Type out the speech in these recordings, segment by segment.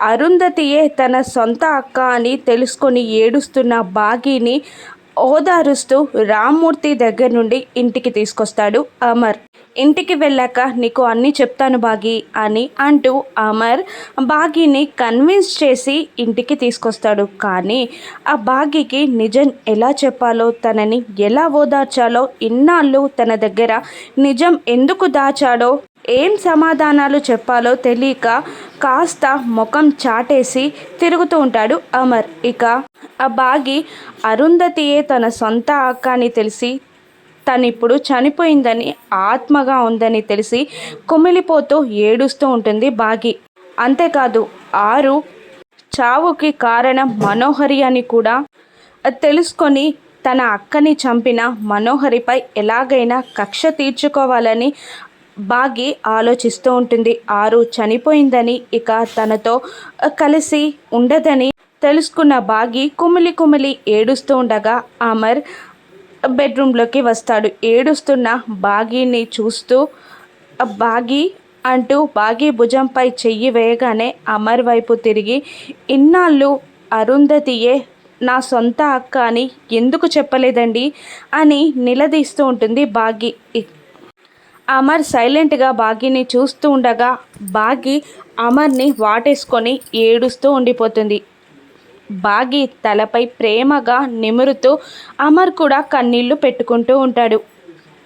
అరుంధతియే తన సొంత అక్క అని తెలుసుకొని ఏడుస్తున్న బాగీని ఓదారుస్తూ రామ్మూర్తి దగ్గర నుండి ఇంటికి తీసుకొస్తాడు అమర్. ఇంటికి వెళ్ళాక నీకు అన్నీ చెప్తాను బాగి అని అంటూ అమర్ బాగీని కన్విన్స్ చేసి ఇంటికి తీసుకొస్తాడు. కానీ ఆ బాగీకి నిజం ఎలా చెప్పాలో తనని ఎలా ఓదార్చాలో ఇన్నాళ్ళు తన దగ్గర నిజం ఎందుకు దాచాడో ఏం సమాధానాలు చెప్పాలో తెలియక కాస్త ముఖం చాటేసి తిరుగుతూ ఉంటాడు అమర్. ఇక ఆ బాగి అరుంధతియే తన సొంత అక్క అని తెలిసి తనిప్పుడు చనిపోయిందని ఆత్మగా ఉందని తెలిసి కుమిలిపోతూ ఏడుస్తూ ఉంటుంది బాగి. అంతేకాదు ఆరు చావుకి కారణం మనోహరి అని కూడా తెలుసుకొని తన అక్కని చంపిన మనోహరిపై ఎలాగైనా కక్ష తీర్చుకోవాలని బాగి ఆలోచిస్తూ ఉంటుంది. ఆరు చనిపోయిందని ఇక తనతో కలిసి ఉండదని తెలుసుకున్న బాగి కుమిలి కుమిలి ఏడుస్తూ ఉండగా అమర్ బెడ్రూమ్లోకి వస్తాడు. ఏడుస్తున్న బాగీని చూస్తూ బాగి అంటూ బాగి భుజంపై చెయ్యి వేయగానే అమర్ వైపు తిరిగి ఇన్నాళ్ళు అరుంధతియే నా సొంత అక్క అని ఎందుకు చెప్పలేదండి? అని నిలదీస్తూ ఉంటుంది బాగి. అమర్ సైలెంట్గా బాగిని చూస్తూ ఉండగా బాగి అమర్ని వాటేసుకొని ఏడుస్తూ ఉండిపోతుంది. బాగి తలపై ప్రేమగా నిమురుతూ అమర్ కూడా కన్నీళ్ళు పెట్టుకుంటూ ఉంటాడు.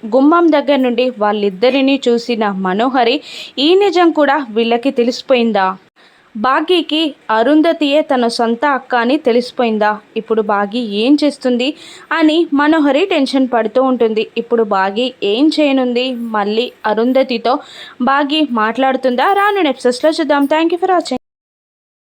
గుమ్మం దగ్గర నుండి వాళ్ళిద్దరినీ చూసిన మనోహరి ఈ నిజం కూడా వీళ్ళకి తెలిసిపోయిందా? బాగీకి అరుంధతియే తన సొంత అక్క అని తెలిసిపోయిందా? ఇప్పుడు బాగి ఏం చేస్తుంది? అని మనోహరి టెన్షన్ పడుతూ ఉంటుంది. ఇప్పుడు బాగి ఏం చేయనుంది? మళ్ళీ అరుంధతితో బాగి మాట్లాడుతుందా? రాను నెప్సెస్లో చూద్దాం. Thank you for watching